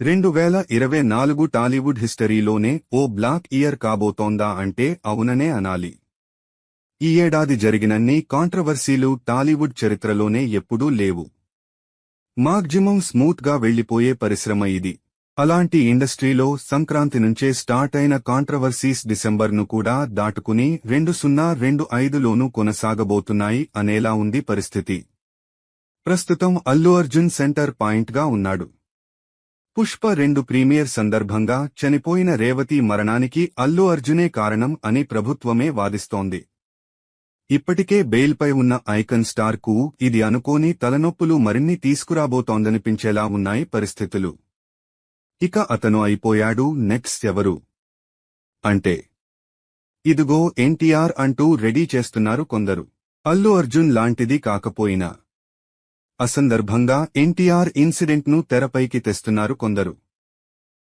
రెండు వేల ఇరవై నాలుగు టాలీవుడ్ హిస్టరీలోనే ఓ బ్లాక్ ఇయర్ కాబోతోందా అంటే అవుననే అనాలి. ఈ ఏడాది జరిగినన్ని కాంట్రవర్సీలు టాలీవుడ్ చరిత్రలోనే ఎప్పుడూ లేవు. మాగ్జిమం స్మూత్గా వెళ్ళిపోయే పరిశ్రమ ఇది. అలాంటి ఇండస్ట్రీలో సంక్రాంతి నుంచే స్టార్ట్ అయిన కాంట్రవర్సీస్ డిసెంబర్ను కూడా దాటుకుని రెండు సున్నా రెండు ఐదులోనూ కొనసాగబోతున్నాయి అనేలా ఉంది పరిస్థితి. ప్రస్తుతం అల్లు అర్జున్ సెంటర్ పాయింట్గా ఉన్నాడు. పుష్ప రెండు ప్రీమియర్ సందర్భంగా చనిపోయిన రేవతి మరణానికి అల్లు అర్జునే కారణం అని ప్రభుత్వమే వాదిస్తోంది. ఇప్పటికే బెయిల్పై ఉన్న ఐకన్ స్టార్కు ఇది అనుకోని తలనొప్పులు మరిన్ని తీసుకురాబోతోందనిపించేలా ఉన్నాయి పరిస్థితులు. ఇక అతను అయిపోయాడు నెక్స్ట్ ఎవరు? అంటే ఇదిగో ఎన్టీఆర్ అంటూ రెడీ చేస్తున్నారు కొందరు. అల్లు అర్జున్ లాంటిది కాకపోయినా అసందర్భంగా ఎన్టీఆర్ ఇన్సిడెంట్ను తెరపైకి తెస్తున్నారు కొందరు.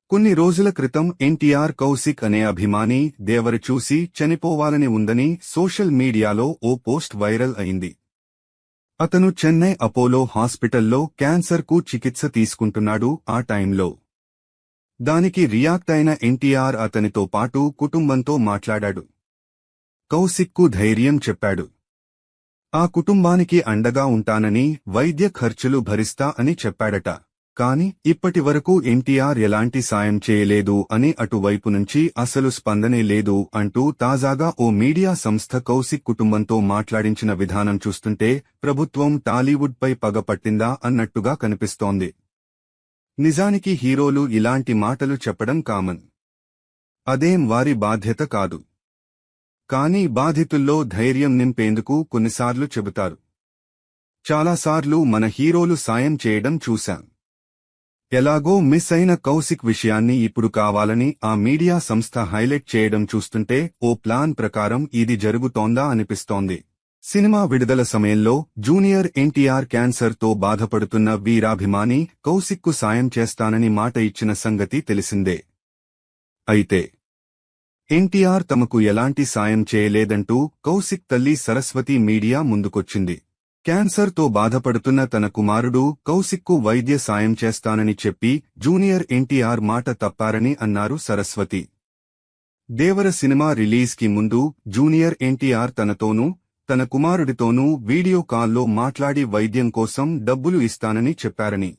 కొన్ని రోజుల క్రితం ఎన్టీఆర్ కౌశిక్ అనే అభిమాని దేవరు చూసి చనిపోవాలని ఉందని సోషల్ మీడియాలో ఓ పోస్ట్ వైరల్ అయింది. అతను చెన్నై అపోలో హాస్పిటల్లో క్యాన్సర్కు చికిత్స తీసుకుంటున్నాడు ఆ టైంలో. దానికి రియాక్ట్ అయిన ఎన్టీఆర్ అతనితో పాటు కుటుంబంతో మాట్లాడాడు. కౌశిక్కు ధైర్యం చెప్పాడు. ఆ కుటుంబానికి అండగా ఉంటానని వైద్య ఖర్చులు భరిస్తా అని చెప్పాడట. కాని ఇప్పటి వరకు ఎన్టీఆర్ ఎలాంటి సాయం చేయలేదు అని అటువైపు నుంచి అసలు స్పందనే లేదు అంటూ తాజాగా ఓ మీడియా సంస్థ కౌశిక్ కుటుంబంతో మాట్లాడించిన విధానం చూస్తుంటే ప్రభుత్వం టాలీవుడ్పై పగపట్టిందా అన్నట్టుగా కనిపిస్తోంది. నిజానికి హీరోలు ఇలాంటి మాటలు చెప్పడం కామన్. అదేం వారి బాధ్యత కాదు. కానీ బాధితుల్లో ధైర్యం నింపేందుకు కొన్నిసార్లు చెబుతారు. చాలాసార్లు మన హీరోలు సాయం చేయడం చూశాం. ఎలాగో మిస్ అయిన కౌశిక్ విషయాన్ని ఇప్పుడు కావాలని ఆ మీడియా సంస్థ హైలైట్ చేయడం చూస్తుంటే ఓ ప్లాన్ ప్రకారం ఇది జరుగుతోందా అనిపిస్తోంది. సినిమా విడుదల సమయంలో జూనియర్ ఎన్టీఆర్ క్యాన్సర్తో బాధపడుతున్న వీరాభిమాని కౌశిక్కు సాయం చేస్తానని మాట ఇచ్చిన సంగతి తెలిసిందే. అయితే ఎన్టీఆర్ తమకు ఎలాంటి సాయం చేయలేదంటూ కౌశిక్ తల్లి సరస్వతి మీడియా ముందుకొచ్చింది. క్యాన్సర్తో బాధపడుతున్న తన కుమారుడు కౌశిక్కు వైద్య సాయం చేస్తానని చెప్పి జూనియర్ ఎన్టీఆర్ మాట తప్పారని అన్నారు సరస్వతి. దేవర సినిమా రిలీజ్కి ముందు జూనియర్ ఎన్టీఆర్ తనతోనూ తన కుమారుడితోనూ వీడియో కాల్లో మాట్లాడి వైద్యం కోసం డబ్బులు ఇస్తానని చెప్పారని.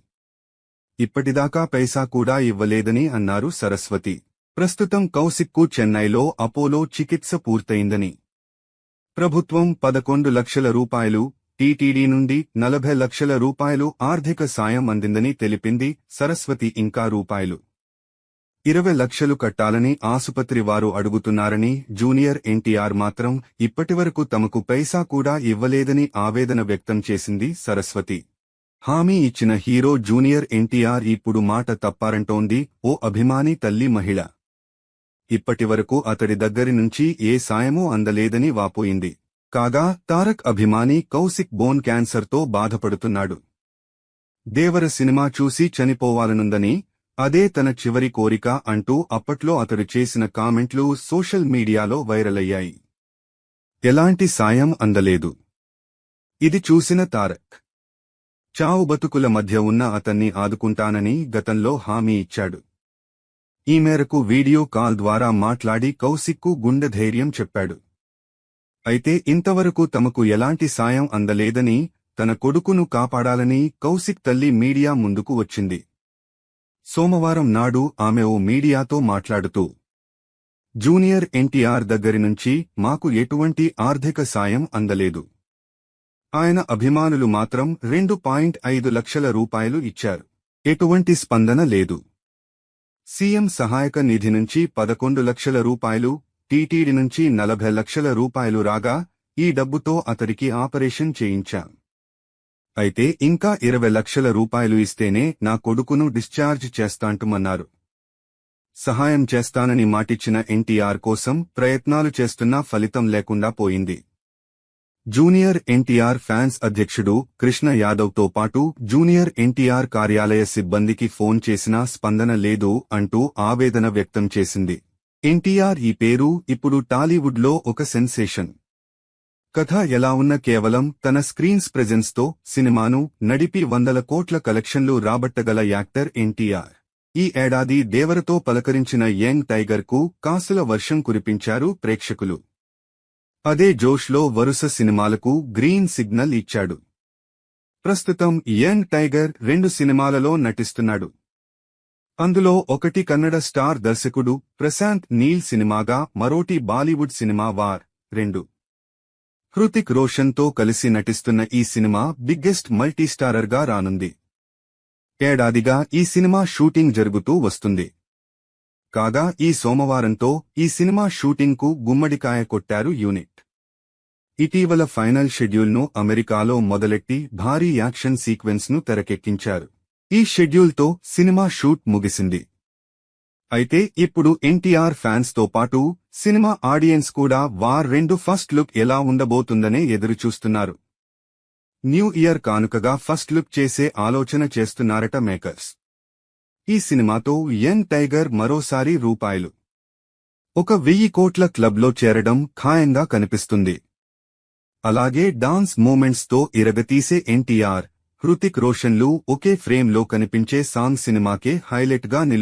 ఇప్పటిదాకా పైసా కూడా ఇవ్వలేదని అన్నారు సరస్వతి. ప్రస్తుతం కౌశిక్కు చెన్నైలో అపోలో చికిత్స పూర్తయిందని. ప్రభుత్వం పదకొండు లక్షల రూపాయలు టీటీడీ నుండి నలభై లక్షల రూపాయలు ఆర్థిక సాయం అందిందని తెలిపింది సరస్వతి ఇంకా రూపాయలు. ఇరవై లక్షలు కట్టాలని ఆసుపత్రి వారు అడుగుతున్నారని జూనియర్ ఎన్టీఆర్ మాత్రం ఇప్పటివరకు తమకు పైసా కూడా ఇవ్వలేదని ఆవేదన వ్యక్తం చేసింది సరస్వతి. హామీ ఇచ్చిన హీరో జూనియర్ ఎన్టీఆర్ ఇప్పుడు మాట తప్పారంటోంది ఓ అభిమాని తల్లి మహిళ. ఇప్పటివరకు అతడి దగ్గరి నుంచి ఏ సాయమూ అందలేదని వాపోయింది. కాగా తారక్ అభిమాని కౌశిక్ బోన్ క్యాన్సర్తో బాధపడుతున్నాడు. దేవర సినిమా చూసి చనిపోవాలనుందని అదే తన చివరి కోరిక అంటూ అప్పట్లో అతడు చేసిన కామెంట్లు సోషల్ మీడియాలో వైరల్ అయ్యాయి ఎలాంటి సాయం అందలేదు. ఇది చూసిన తారక్. చావు బతుకుల మధ్య ఉన్న అతన్ని ఆదుకుంటానని గతంలో హామీ ఇచ్చాడు. ఈ మేరకు వీడియో కాల్ ద్వారా మాట్లాడి కౌశిక్కు గుండె ధైర్యం చెప్పాడు. అయితే ఇంతవరకు తమకు ఎలాంటి సాయం అందలేదని తన కొడుకును కాపాడాలని కౌశిక్ తల్లి మీడియా ముందుకు వచ్చింది. సోమవారం నాడు ఆమె ఓ మీడియాతో మాట్లాడుతూ జూనియర్ ఎన్టీఆర్ దగ్గరి నుంచి మాకు ఎటువంటి ఆర్థిక సాయం అందలేదు. ఆయన అభిమానులు మాత్రం రెండు పాయింట్ ఐదు లక్షల రూపాయలు ఇచ్చారు. ఎటువంటి స్పందన లేదు. సీఎం సహాయక నిధి నుంచి పదకొండు లక్షల రూపాయలు టీటీడీ నుంచి నలభై లక్షల రూపాయలు రాగా ఈ డబ్బుతో అతడికి ఆపరేషన్ చేయించాం. అయితే ఇంకా ఇరవై లక్షల రూపాయలు ఇస్తేనే నా కొడుకును డిశ్చార్జ్ చేస్తాంటుమన్నారు. సహాయం చేస్తానని మాటిచ్చిన ఎన్టీఆర్ కోసం ప్రయత్నాలు చేస్తున్నా ఫలితం లేకుండా పోయింది. జూనియర్ ఎన్టీఆర్ ఫ్యాన్స్ అధ్యక్షుడు కృష్ణ యాదవ్తో పాటు జూనియర్ ఎన్టీఆర్ కార్యాలయ సిబ్బందికి ఫోన్ చేసినా స్పందన లేదు అంటూ ఆవేదన వ్యక్తం చేసింది. ఎన్టీఆర్ ఈ పేరు ఇప్పుడు టాలీవుడ్లో ఒక సెన్సేషన్. కథ ఎలా ఉన్న కేవలం తన స్క్రీన్స్ ప్రెజెన్స్తో సినిమాను నడిపి వందల కోట్ల కలెక్షన్లు రాబట్టగల యాక్టర్ ఎన్టీఆర్. ఈ ఏడాది దేవరతో పలకరించిన యంగ్ టైగర్కు కాసుల వర్షం కురిపించారు ప్రేక్షకులు. అదే జోష్లో వరుస సినిమాలకు గ్రీన్ సిగ్నల్ ఇచ్చాడు. ప్రస్తుతం యంగ్ టైగర్ రెండు సినిమాలలో నటిస్తున్నాడు. అందులో ఒకటి కన్నడ స్టార్ దర్శకుడు ప్రశాంత్ నీల్ సినిమాగా మరోటి బాలీవుడ్ సినిమా వార్ రెండు. హృతిక్ రోషన్తో కలిసి నటిస్తున్న ఈ సినిమా బిగ్గెస్ట్ మల్టీస్టారర్గా రానుంది. ఏడాదిగా ఈ సినిమా షూటింగ్ జరుగుతూ వస్తుంది. కాగా ఈ సోమవారంతో ఈ సినిమా షూటింగ్కు గుమ్మడికాయ కొట్టారు యూనిట్. ఇటీవల ఫైనల్ షెడ్యూల్ను అమెరికాలో మొదలెట్టి భారీ యాక్షన్ సీక్వెన్స్ను తెరకెక్కించారు. ఈ షెడ్యూల్తో సినిమా షూట్ ముగిసింది. అయితే ఇప్పుడు ఎన్టీఆర్ ఫ్యాన్స్తో పాటు సినిమా ఆడియన్స్ కూడా వార్ రెండు ఫస్ట్ లుక్ ఎలా ఉండబోతుందనే ఎదురుచూస్తున్నారు. న్యూ ఇయర్ కానుకగా ఫస్ట్ లుక్ చేసే ఆలోచన చేస్తున్నారట మేకర్స్. ఈ సినిమాతో యంగ్ టైగర్ మరోసారి రూపాయలు. ఒక వెయ్యి కోట్ల క్లబ్లో చేరడం ఖాయంగా కనిపిస్తుంది. అలాగే డాన్స్ మూమెంట్స్తో ఇరగతీసే ఎన్టీఆర్ హృతిక్ రోషన్లు ఒకే ఫ్రేమ్లో కనిపించే సాంగ్ సినిమాకే హైలైట్గా నిలు